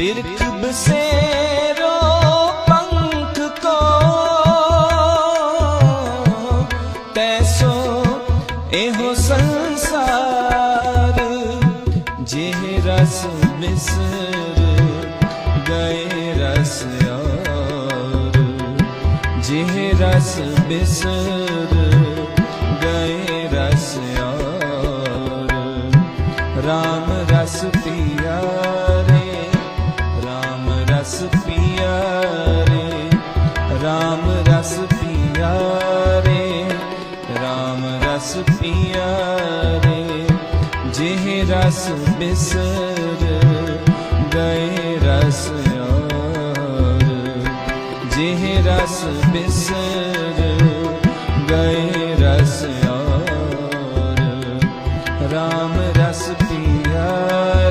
ਬਿਰਖ ਬਸੇਰੋ ਪੰਖ ਕੋ। ਤੈਸੋ ਇਹੋ ਸੰਸਾਰ, ਜਿਹ ਰਸ ਬਿਸਰ ਗਏ ਰਸ ਔਰ। ਜਿਹ ਰਸ ਬਿਸਰ, ਗਏ ਰਸ ਔਰ। RAM ਰਸ ਪੀਆ ਰੇ ਰਸ ਪੀਆ ਰੇ RAM ਰਸ ਪੀਆ ਰੇ RAM ਰਸ ਪੀਆ ਰੇ ਜਿਹ ਰਸ ਬਿਸਰ ਗਏ ਰਸ ਯਾਰ ਜਿਹ ਰਸ ਬਿਸਰ ਗਏ ਰਸ ਯਾਰ RAM ਰਸ ਪੀਆ